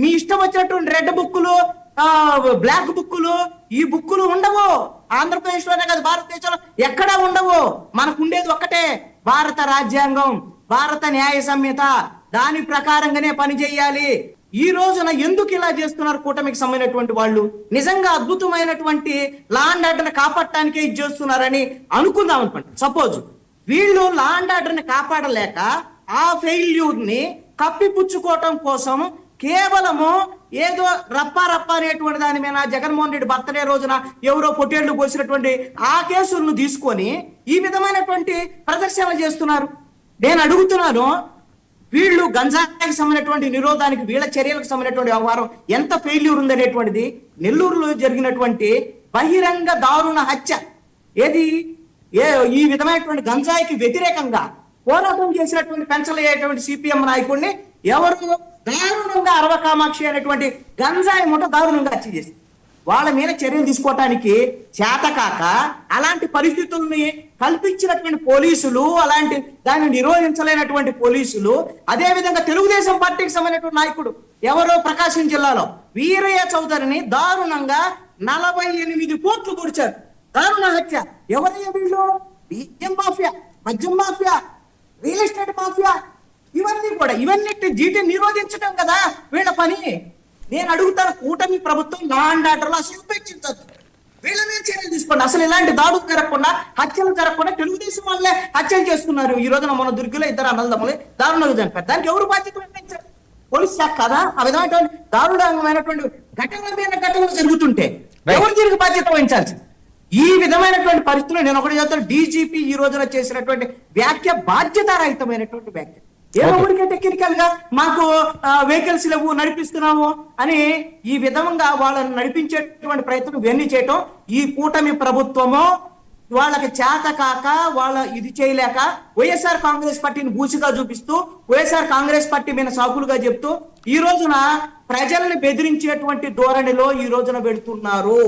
మీ ఇష్టం వచ్చినటువంటి రెడ్ బుక్కులు బ్లాక్ బుక్కులు ఈ బుక్కులు ఉండవు. ఆంధ్రప్రదేశ్లోనే కాదు భారతదేశంలో ఎక్కడా ఉండవు. మనకు ఉండేది ఒక్కటే భారత రాజ్యాంగం భారత న్యాయ సంహిత. దాని ప్రకారంగానే పని చేయాలి. ఈ రోజున ఎందుకు ఇలా చేస్తున్నారు కూటమికి సంబంధించినటువంటి వాళ్ళు? నిజంగా అద్భుతమైనటువంటి లా అండ్ ఆర్డర్ కాపాడటానికే ఇది చేస్తున్నారని అనుకుందాం అనుకోండి సపోజ్ వీళ్ళు లా అండ్ కాపాడలేక ఆ ఫెయిల్యూర్ని కప్పిపుచ్చుకోవటం కోసం కేవలము ఏదో రప్ప రప్ప అనేటువంటి దాని మీద జగన్మోహన్ రెడ్డి బర్త్డే రోజున ఎవరో పొట్టేళ్ళు పోసినటువంటి ఆ కేసులను తీసుకొని ఈ విధమైనటువంటి ప్రదర్శనలు చేస్తున్నారు. నేను అడుగుతున్నాను వీళ్ళు గంజాయికి సంబంధించినటువంటి నిరోధానికి వీళ్ళ చర్యలకు సంబంధించినటువంటి వ్యవహారం ఎంత ఫెయిల్యూర్ ఉందనేటువంటిది నెల్లూరులో జరిగినటువంటి బహిరంగ దారుణ హత్య. ఏది? ఏ ఈ విధమైనటువంటి గంజాయికి వ్యతిరేకంగా పోరాటం చేసినటువంటి పెంచలయ్యేటువంటి సిపిఎం నాయకుడిని ఎవరు దారుణంగా అరవకామాక్షి అనేటువంటి గంజాయి ముఠ దారుణంగా హత్య చేసింది. వాళ్ళ మీద చర్యలు తీసుకోవటానికి చేతకాక అలాంటి పరిస్థితుల్ని కల్పించినటువంటి పోలీసులు అలాంటి దాన్ని నిరోధించలేనటువంటి పోలీసులు అదేవిధంగా తెలుగుదేశం పార్టీకి సంబంధించిన నాయకుడు ఎవరో ప్రకాశం జిల్లాలో వీరయ్య చౌదరిని దారుణంగా నలభై ఎనిమిది కోట్లు పొడిచారు. దారుణ హత్య. ఎవరయ్య వీళ్ళు? బియ్యం మాఫియా మద్యం మాఫియా రియల్ ఎస్టేట్ మాఫియా ఇవన్నీ కూడా ఇవన్నీ జీటీ నిరోధించడం కదా వీళ్ళ పని. నేను అడుగుతాను కూటమి ప్రభుత్వం లా అండ్ ఆర్డర్ అసలు ఉపేక్షించదు. వీళ్ళ మీద చర్యలు తీసుకోండి. అసలు ఇలాంటి దాడులు జరగకుండా హత్యలు జరగకుండా తెలుగుదేశం వాళ్ళే హత్యలు చేస్తున్నారు ఈ రోజున మన దుర్గిలో ఇద్దరు అన్నదమ్ములు. దారుణంగా చనిపోయారు. దానికి ఎవరు బాధ్యత వహించారు? పోలీస్ శాఖ కదా? ఆ విధమైనటువంటి దారుణమైనటువంటి ఘటనల మీద ఘటనలు జరుగుతుంటే ఎవరు దీనికి బాధ్యత వహించాల్సింది? ఈ విధమైనటువంటి పరిస్థితులు నేను ఒకటి చెప్తాను. డీజీపీ ఈ రోజున చేసినటువంటి వ్యాఖ్య బాధ్యతారహితమైనటువంటి వ్యాఖ్య. ఏదో ఊరికే టెక్నికల్గా మాకు వెహికల్స్ లేవు నడిపిస్తున్నాము అని ఈ విధంగా వాళ్ళని నడిపించేటువంటి ప్రయత్నం ఇవన్నీ చేయటం ఈ కూటమి ప్రభుత్వము వాళ్ళకి చేత కాక వాళ్ళ ఇది చేయలేక వైఎస్ఆర్ కాంగ్రెస్ పార్టీని బూసిగా చూపిస్తూ వైఎస్ఆర్ కాంగ్రెస్ పార్టీ మీద సాకులుగా చెప్తూ ఈ రోజున ప్రజల్ని బెదిరించేటువంటి ధోరణిలో ఈ రోజున పెడుతున్నారు.